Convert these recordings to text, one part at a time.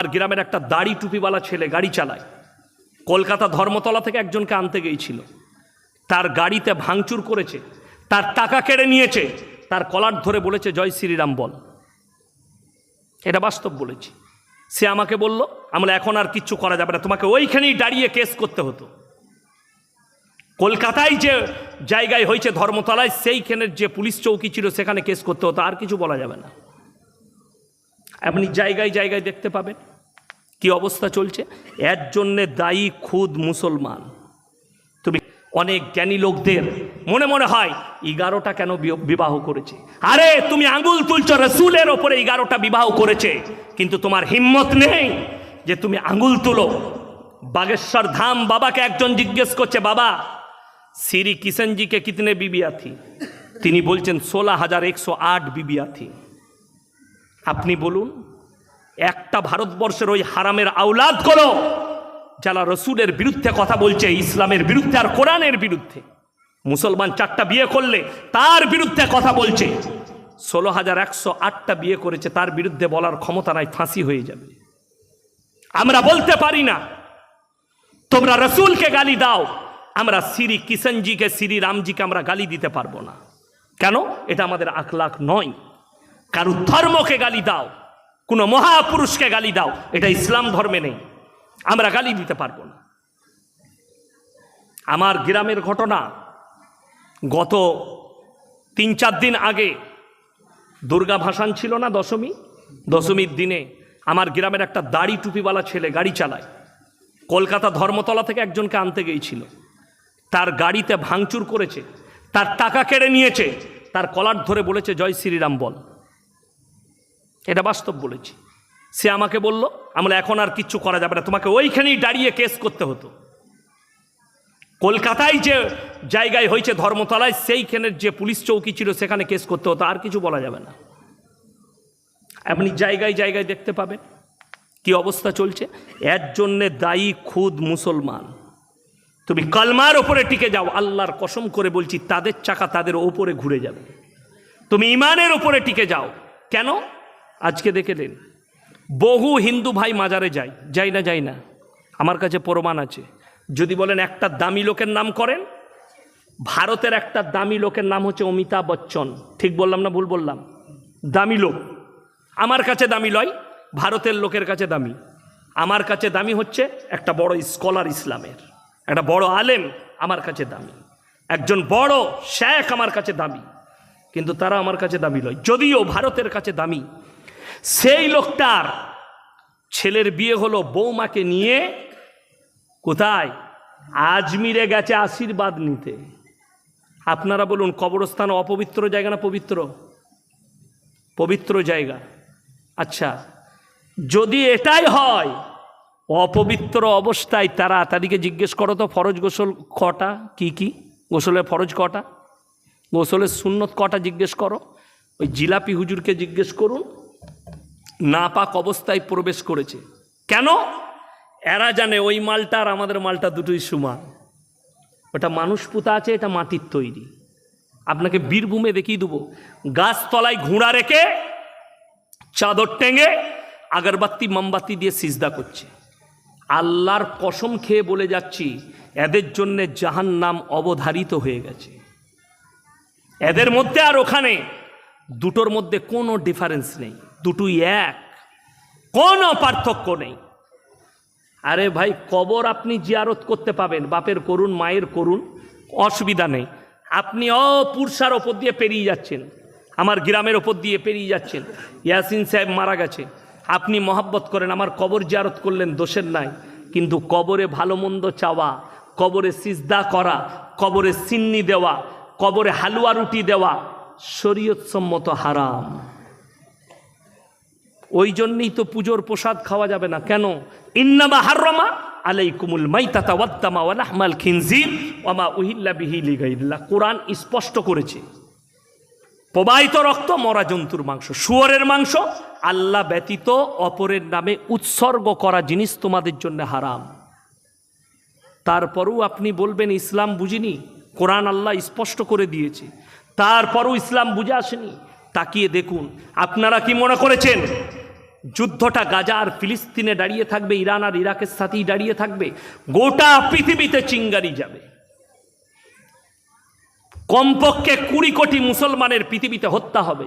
আর গ্রামের একটা দাড়ি টুপিওয়ালা ছেলে গাড়ি চালায়। কলকাতা ধর্মতলা থেকে একজনকে আনতে গিয়েছিল। তার গাড়িতে ভাঙচুর করেছে, তার টাকা কেড়ে নিয়েছে, তার কলার ধরে বলেছে, জয় শ্রীরাম বল। এটা বাস্তব বলেছি। সে আমাকে বলল আমরা এখন আর কিচ্ছু করা যাবে না। তোমাকে ওইখানেই দাঁড়িয়ে কেস করতে হতো। কলকাতায় যে জায়গায় হয়েছে ধর্মতলায় সেইখানের যে পুলিশ চৌকি ছিল, সেখানে কেস করতে হতো। আর কিছু বলা যাবে না। আপনি জায়গায় জায়গায় দেখতে পাবেন। কি অবস্থা চলছে? এর জন্যে দায়ী খুদ মুসলমান। তুমি অনেক জ্ঞানী লোকদের মনে মনে হয় এগারোটা কেন বিবাহ করেছে? আরে, তুমি আঙ্গুল তুলছ রসুলের ওপরে এগারোটা বিবাহ করেছে। কিন্তু তোমার হিম্মত নেই যে তুমি আঙ্গুল তুলো। বাগেশ্বর ধাম বাবাকে একজন জিজ্ঞেস করছে, বাবা শ্রী কিষণজিকে কিতনে বিবিয়া থি তিনি বলছেন, ষোলো হাজার একশো আট বিবিয়া থি আপনি বলুন একটা ভারতবর্ষের ওই হারামের আওলাদ করো, যারা রসুলের বিরুদ্ধে কথা বলছে, ইসলামের বিরুদ্ধে আর কোরআনের বিরুদ্ধে। মুসলমান চারটা বিয়ে করলে তার বিরুদ্ধে কথা বলছে। ষোলো হাজার একশো আটটা বিয়ে করেছে, তার বিরুদ্ধে বলার ক্ষমতা নাই, ফাঁসি হয়ে যাবে। আমরা বলতে পারি না, তোমরা রসুলকে গালি দাও, আমরা শ্রী কিষণজিকে শ্রী রামজিকে আমরা গালি দিতে পারব না। কেন? এটা আমাদের আখলাখ নয়। কারও ধর্মকে গালি দাও। কোনো মহাপুরুষকে গালি দাও, এটা ইসলাম ধর্মে নেই। আমরা গালি দিতে পারব না। আমার গ্রামের ঘটনা, গত তিন চার দিন আগে দুর্গা ভাসান ছিল না দশমী? দশমীর দিনে আমার গ্রামের একটা দাড়ি টুপিওয়ালা ছেলে গাড়ি চালায়। কলকাতা ধর্মতলা থেকে একজনকে আনতে গিয়েছিল। তার গাড়িতে ভাঙচুর করেছে, তার টাকা কেড়ে নিয়েছে, তার কলার ধরে বলেছে, জয় শ্রীরাম বল। এটা বাস্তব বলেছি। সে আমাকে বলল আমরা এখন আর কিচ্ছু করা যাবে না। তোমাকে ওইখানেই দাঁড়িয়ে কেস করতে হতো। কলকাতায় যে জায়গায় হয়েছে ধর্মতলায়, সেইখানের যে পুলিশ চৌকি ছিল, সেখানে কেস করতে হতো। আর কিছু বলা যাবে না। আপনি জায়গায় জায়গায় দেখতে পাবেন কি অবস্থা চলছে। এর জন্যে দায়ী খুদ মুসলমান। তুমি কালমার ওপরে টিকে যাও, আল্লাহর কসম করে বলছি, তাদের চাকা তাদের ওপরে ঘুরে যাবে। তুমি ইমানের ওপরে টিকে যাও। কেন? আজকে দেখেলেন বহু হিন্দু ভাই মাজারে যায়, যাই না যাই না। আমার কাছে প্রমাণ আছে। যদি বলেন একটা দামি লোকের নাম করেন, ভারতের একটা দামি লোকের নাম হচ্ছে অমিতাভ বচ্চন। ঠিক বললাম না ভুল বললাম? দামি লোক। আমার কাছে দামি লয়, ভারতের লোকের কাছে দামি। আমার কাছে দামি হচ্ছে একটা বড় স্কলার ইসলামের। একটা বড় আলেম আমার কাছে দামি। একজন বড় শেখ আমার কাছে দামি। কিন্তু তারা আমার কাছে দামি লয়। যদিও ভারতের কাছে দামি সেই লোকটার ছেলের বিয়ে হলো বৌমাকে নিয়ে কোথায়? আজমিরে গেছে আশীর্বাদ নিতে। আপনারা বলুন, কবরস্থান অপবিত্র জায়গা না পবিত্র? পবিত্র জায়গা। আচ্ছা যদি এটাই হয়, অপবিত্র অবস্থায় তারা তাদেরকে জিজ্ঞেস করো তো, ফরজ গোসল কটা? কি কি? গোসলের ফরজ কটা? গোসলের সুন্নত কটা জিজ্ঞেস করো? ওই জিলাপি হুজুরকে জিজ্ঞেস করুন নাপাক অবস্থায় প্রবেশ করেছে। কেন? এরা জানে ওই মালটা আর আমাদের মালটা দুটোই সমান। ওটা মানুষ পুতা আছে, এটা মাটির তৈরি। আপনাকে বীরভূমে দেখিয়ে দেবো। গাছতলায় ঘোড়া রেখে চাদর টেঙে আগরবাতি, মোমবাতি দিয়ে সিজদা করছে। আল্লাহর কসম খেয়ে বলে যাচ্ছি, এদের জন্যে জাহান নাম অবধারিত হয়ে গেছে। এদের মধ্যে আর ওখানে দুটোর মধ্যে কোনো ডিফারেন্স নেই। দুটোই এক। কোনো পার্থক্য নেই। আরে ভাই, কবর আপনি জিয়ারত করতে পাবেন, বাপের করুন মায়ের করুন অসুবিধা নেই। আপনি অপুরসার ওপর দিয়ে পেরিয়ে যাচ্ছেন, আমার গ্রামের ওপর দিয়ে পেরিয়ে যাচ্ছেন। ইয়াসিন সাহেব মারা গেছে। আপনি মহাব্বত করেন, আমার কবর জিয়ারত করলেন, দোষের নাই। কিন্তু কবরে ভালো মন্দ চাওয়া, কবরে সিজদা করা, কবরে সিন্নি দেওয়া, কবরে হালুয়া রুটি দেওয়া, শরীয়তসম্মত হারাম। ওই জন্যই তো পুজোর প্রসাদ খাওয়া যাবে না। কেন? ইন্নামা হাররমা আলাইকুমুল মাইতাতা ওয়াত্তামা ওয়া লাহমাল খিনজির ওমা উহিল্লা বিহি লিগাইল্লাহ কোরআন স্পষ্ট করেছে। প্রবাহিত রক্ত মরা জন্তুর মাংস, শুয়োরের মাংস, আল্লাহ ব্যতীত অপরের নামে উৎসর্গ করা জিনিস তোমাদের জন্য হারাম। তারপরও আপনি বলবেন, ইসলাম বুঝিনি? কোরআন আল্লাহ স্পষ্ট করে দিয়েছে। তারপরও ইসলাম বুঝে আসেনি? তাকিয়ে দেখুন, আপনারা কি মনে করেছেন? যুদ্ধটা গাজা আর ফিলিস্তিনে দাঁড়িয়ে থাকবে, ইরান আর ইরাকের সাথেই দাঁড়িয়ে থাকবে, গোটা পৃথিবীতে চিঙ্গারি যাবে। কমপক্ষে কুড়ি কোটি মুসলমানের পৃথিবীতে হত্যা হবে,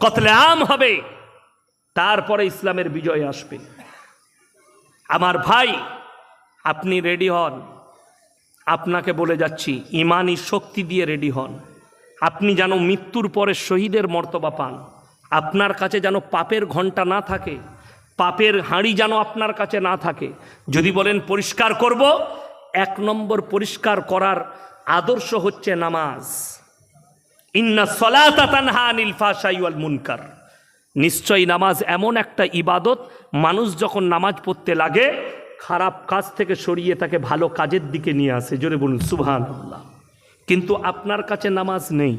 কতলে আম হবে, তারপরে ইসলামের বিজয় আসবে। আমার ভাই, আপনি রেডি হন। আপনাকে বলে যাচ্ছি, ইমানি শক্তি দিয়ে রেডি হন। আপনি যেন মৃত্যুর পরে শহীদের মর্তবা পান। আপনার কাছে যেন পাপের ঘণ্টা না থাকে, পাপের হাঁড়ি যেন আপনার কাছে না থাকে। যদি বলেন পরিষ্কার করব, এক নম্বর পরিষ্কার করার আদর্শ হচ্ছে নামাজ। ইন্না সলাতা তানহা আনিল ফাশাই মুনকার। নিশ্চয়ই নামাজ এমন একটা ইবাদত, মানুষ যখন নামাজ পড়তে লাগে, খারাপ কাজ থেকে সরিয়ে তাকে ভালো কাজের দিকে নিয়ে আসে। জোরে বলুন সুবহান কিন্তু আপনার কাছে নামাজ নেই।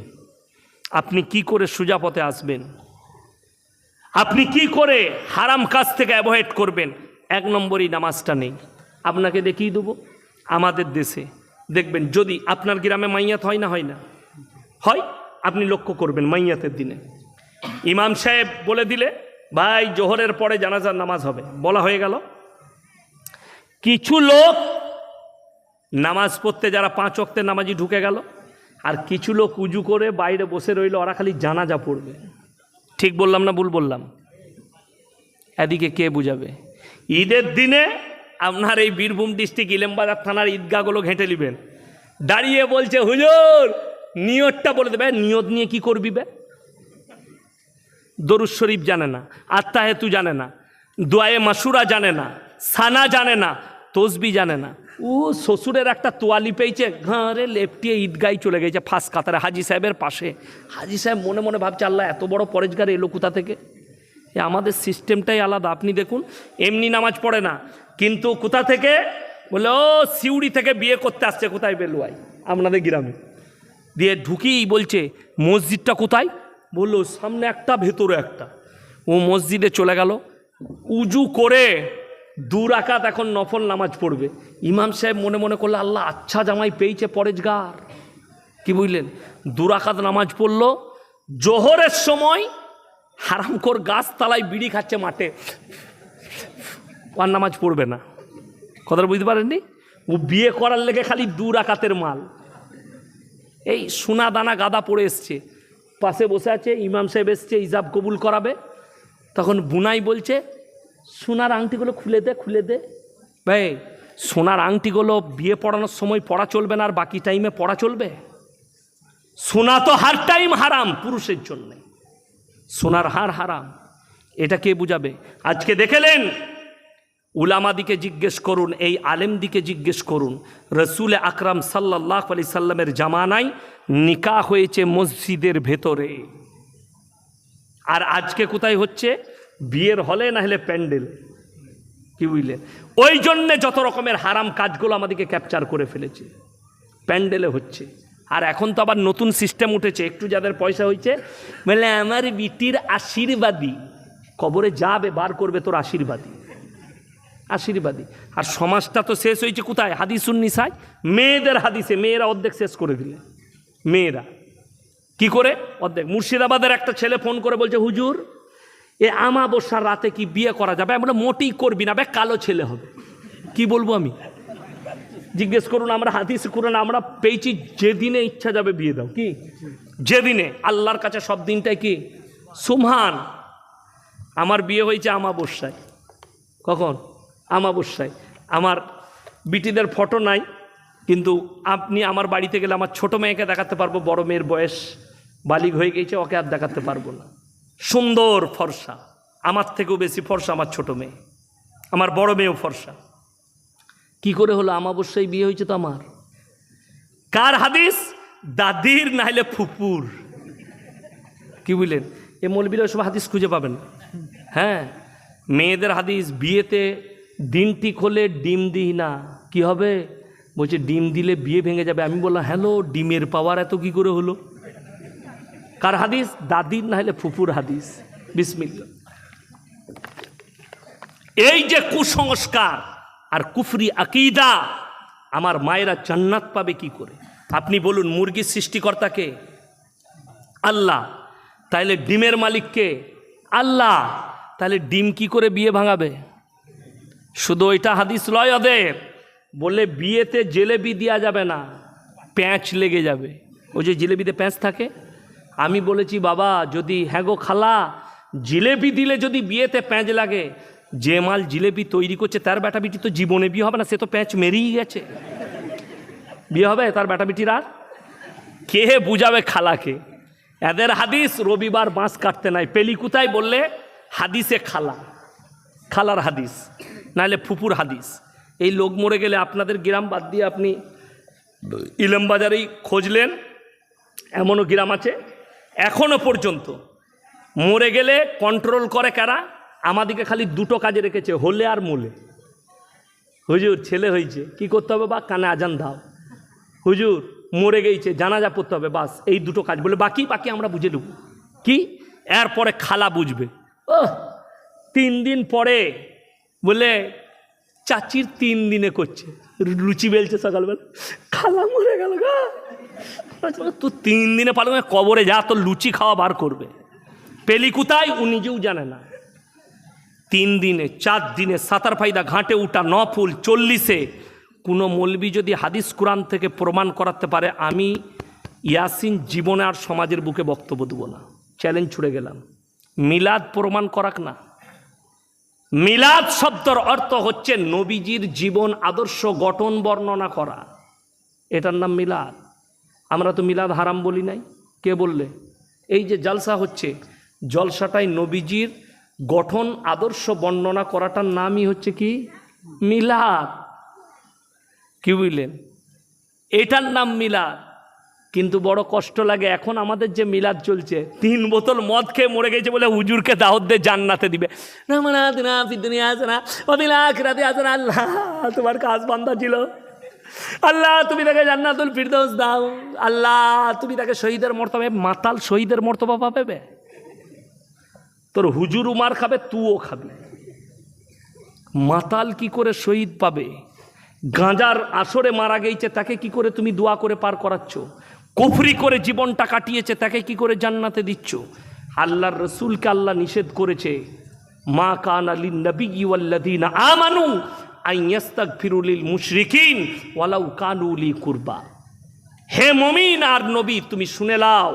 আপনি কি করে সুজাপথে আসবেন? আপনি কি করে হারাম কাজ থেকে অ্যাভয়েড করবেন? এক নম্বরই নামাজটা নেই। আপনাকে দেখিয়ে দেবো? আমাদের দেশে। দেখবেন, যদি আপনার গ্রামে মাইয়াত হয় না হয় না। হয়, আপনি লক্ষ্য করবেন মাইয়াতের দিনে। ইমাম সাহেব বলে দিলে, ভাই, জোহরের পরে জানাজার নামাজ হবে। বলা হয়ে গেল। কিছু লোক নামাজ পড়তে যারা পাঁচ অক্তের নামাজি ঢুকে গেল, আর কিছু লোক উজু করে বাইরে বসে রইল, ওরা খালি জানাজা পড়বে। ঠিক বললাম না ভুল বললাম? এদিকে কে বুঝাবে? ঈদের দিনে আপনার এই বীরভূম ডিস্ট্রিক্ট ইলেমবাজার থানার ঈদগাহগুলো ঘেঁটে নেবেন। দাঁড়িয়ে বলছে, হুজুর, নিয়তটা বলে দেবে। নিয়ত নিয়ে কি করবি বে? দরুদ শরীফ জানে না আত্মা হেতু জানে না, দোয়ায়ে মাসুরা জানে না, সানা জানে না, তসবি জানে না। ও শ্বশুরের একটা তোয়ালি পেয়েছে। ঘরে লেপটিয়ে ঈদগাই চলে গেছে ফাঁস কাতারে হাজি সাহেবের পাশে। হাজি সাহেব মনে মনে ভাবছে, আল্লাহ, এত বড় পরেজগার এলো কোথা থেকে? এ আমাদের সিস্টেমটাই আলাদা। আপনি দেখুন, এমনি নামাজ পড়ে না, কিন্তু কোথা থেকে? বলে, ও, সিউড়ি থেকে বিয়ে করতে আসছে। কোথায় বেলুয়াই আপনাদের গ্রামে। দিয়ে ঢুকিই বলছে, মসজিদটা কোথায়? বলল, সামনে একটা, ভেতরে একটা। ও মসজিদে চলে গেল। উজু করে দু রাকাত এখন নফল নামাজ পড়বে। ইমাম সাহেব মনে মনে করলে, আল্লাহ আচ্ছা জামাই পেয়েছে পরেজগার। কি বুঝলেন? দু রাকাত নামাজ পড়ল, জোহরের সময় হারামখোর গাছতলায় বিড়ি খাচ্ছে মাঠে। আর নামাজ পড়বে না। কথাটা বুঝতে পারেননি? ও বিয়ে করার লেগে খালি দু রাকাতের মাল। এই সোনা দানা গাদা পড়ে এসছে। পাশে বসে আছে, ইমাম সাহেব এসছে ইজাব কবুল করাবে। তখন বুনাই বলছে সোনার আংটিগুলো খুলে দে খুলে দে। ভাই, সোনার আংটিগুলো বিয়ে পড়ানোর সময় পড়া চলবে না আর বাকি টাইমে পড়া চলবে? সোনা তো হার টাইম হারাম পুরুষের জন্যে। সোনার হার হারাম। এটা কে বুঝাবে? আজকে দেখেলেন? উলামাদিকে জিজ্ঞেস করুন, এই আলেম দিকে জিজ্ঞেস করুন, রসুল আকরাম সাল্লাহ আলি সাল্লামের জামানায় নিকা হয়েছে মসজিদের ভেতরে। আর আজকে কোথায় হচ্ছে? বিয়ের হলে না হলে প্যান্ডেল। কি বুঝলেন ওই জন্যে যত রকমের হারাম কাজগুলো আমাদেরকে ক্যাপচার করে ফেলেছে। প্যান্ডেলে হচ্ছে। আর এখন তো আবার নতুন সিস্টেম উঠেছে। একটু যাদের পয়সা হয়েছে, বলে আমার বিটির আশীর্বাদী। কবরে যাবে, বার করবে তোর আশীর্বাদী। আশীর্বাদী। আর সমাজটা তো শেষ হয়েছে কোথায়? হাদিসুন নিসায় মেয়েদের হাদিসে মেয়েরা অর্ধেক শেষ করে দিলে। মেয়েরা। কি করে? অর্ধেক। মুর্শিদাবাদের একটা ছেলে ফোন করে বলছে, হুজুর এ আমাবস্যার রাতে কি বিয়ে করা যাবে? আমরা মোটেই করবি না, বে, কালো ছেলে হবে। কি বলব আমি? জিজ্ঞেস করুন, আমরা হাদিস করুন আমরা পেয়েছি, যেদিনে ইচ্ছা যাবে বিয়ে দাও। কি? যেদিনে, আল্লাহর কাছে সব দিনটাই কি? সুমহান আমার বিয়ে হয়েছে আমাবস্যায়। কখন? আমাবস্যায়। আমার বিটিদের ফটো নাই, কিন্তু আপনি আমার বাড়িতে গেলে আমার ছোট মেয়েকে দেখাতে পারব, বড় মেয়ের বয়স বালিগ হয়ে গেছে, ওকে আর দেখাতে পারব না। সুন্দর ফর্সা। আমার থেকেও বেশি ফর্সা আমার ছোট মেয়ে। আমার বড় মেয়েও ফর্সা। কি করে হলো? আমাবস্যায় বিয়ে হয়েছে তো আমার? কার হাদিস? দাদির নাহলে ফুপুর। কি বুঝলেন এ মৌলবীরা সব হাদিস খুঁজে পাবেন হ্যাঁ মেয়েদের হাদিস বিয়েতে ডিম খোলে ডিম দিই না। কি হবে? বলছে ডিম দিলে বিয়ে ভেঙে যাবে। আমি বললাম হ্যালো ডিমের পাওয়ার এত কি করে হলো? কার হাদিস? দাদির না হলে ফুপুর হাদিস। বিসমিল্লা এই যে কুসংস্কার আর কুফরি আকিদা, আমার মায়েরা জান্নাত পাবে কি করে? আপনি বলুন মুরগির সৃষ্টিকর্তাকে? আল্লাহ। তাইলে ডিমের মালিককে? আল্লাহ। তাহলে ডিম কি করে বিয়ে ভাঙাবে? শুধু ওইটা হাদিস লয় ওদের। বলে বিয়েতে জেলেবি দেওয়া যাবে না, প্যাঁচ লেগে যাবে। ওই যে জিলেবিতে প্যাঁচ থাকে? আমি বলেছি, বাবা, যদি হ্যাঁ গো খালা, জিলেপি দিলে যদি বিয়েতে প্যাঁচ লাগে, যে মাল জিলেপি তৈরি করছে তার বেটা বিটি তো জীবনে বিয়ে হবে না, সে তো প্যাঁচ মেরেই গেছে। বিয়ে হবে তার বেটা বিটির আর? কে বুঝাবে খালাকে? এদের হাদিস, রবিবার বাঁশ কাটতে নাই। পেলি কোথায় বললে? হাদিসে খালা। খালার হাদিস, নাহলে ফুপুর হাদিস। এই লোক মরে গেলে আপনাদের গ্রাম বাদ দিয়ে আপনি ইলমবাজারেই খোঁজলেন? এমনও গ্রাম আছে? এখনও পর্যন্ত। মরে গেলে কন্ট্রোল করে কারা? আমাদিকে খালি দুটো কাজে রেখেছে, হলে আর মোলে। হুজুর, ছেলে হয়েছে, কি করতে হবে বা? কানে আজান দাও। হুজুর, মরে গেছে, জানাজা পড়তে হবে, বাস, এই দুটো কাজ। বলে, বাকি বাকি আমরা বুঝে নেব। কি? এরপরে খালা বুঝবে। ও তিন দিন পরে বলে, চাচির তিন দিনে করছে। লুচি বেলছে সকালবেলা। খালা মরে গেল গা। তো তিন দিনে পালন কবরে যা তোর লুচি খাওয়া বার করবে পেলি কোথায় ও নিজেও জানে না তিন দিনে চার দিনে সাতার ফাইদা ঘাটে উঠা ন ফুল চল্লিশে কোনো মলবি যদি হাদিস কোরআন থেকে প্রমাণ করাতে পারে আমি ইয়াসিন জীবনে আর সমাজের বুকে বক্তব্য দেবো না চ্যালেঞ্জ ছুড়ে গেলাম মিলাদ প্রমাণ করাক না মিলাদ শব্দর অর্থ হচ্ছে নবীজির জীবন আদর্শ গঠন বর্ণনা করা এটার নাম মিলাদ আমরা তো মিলাদ হারাম বলি নাই। কে বললে? এই যে জালসা হচ্ছে, জলসাটাই নবীজির গঠন, আদর্শ বর্ণনা করাটার নামই হচ্ছে কি? মিলাদ। কি বুঝলেন? এটার নাম মিলাদ। কিন্তু বড় কষ্ট লাগে, এখন আমাদের যে মিলাদ চলছে, তিন বোতল মদ খেয়ে মরে গেছে বলে হুজুরকে দাওয়াত দিয়ে জান্নাতে দিবে। না মানে না আছে না আছে না আল্লাহ, তোমার কাজ বান্ধা ছিল। আল্লাহ, তুমি তাকে জান্নাতুল ফিরদৌস দাও। আল্লাহ, তুমি তাকে শহীদের মর্তবা মাতাল শহীদের মর্তবা পাবে। তোর হুজুর উমার খাবে তুও খাবে। মাতাল কি করে শহীদ পাবে? গাঁজার আসরে মারা গেছে, তাকে কি করে তুমি দোয়া করে পার করাচ্ছ? কুফরি করে জীবনটা কাটিয়েছে, তাকে কি করে জান্নাতে দিচ্ছ? আল্লাহর রসুলকে আল্লাহ নিষেধ করেছে, মা কান আলী নবী আমানু আইয়াস্তাক ফিরুলিল মুশরিকিন ওয়ালাউ কানুলি কুরবা। হে মমিন, আর নবী, তুমি শুনে লাও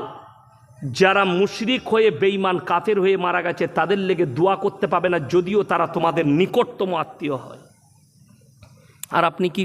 যারা মুশরিক হয়ে বেইমান কাফের হয়ে মারা গেছে, তাদের লেগে দোয়া করতে পাবে না, যদিও তারা তোমাদের নিকটতম আত্মীয় হয়। আর আপনি কি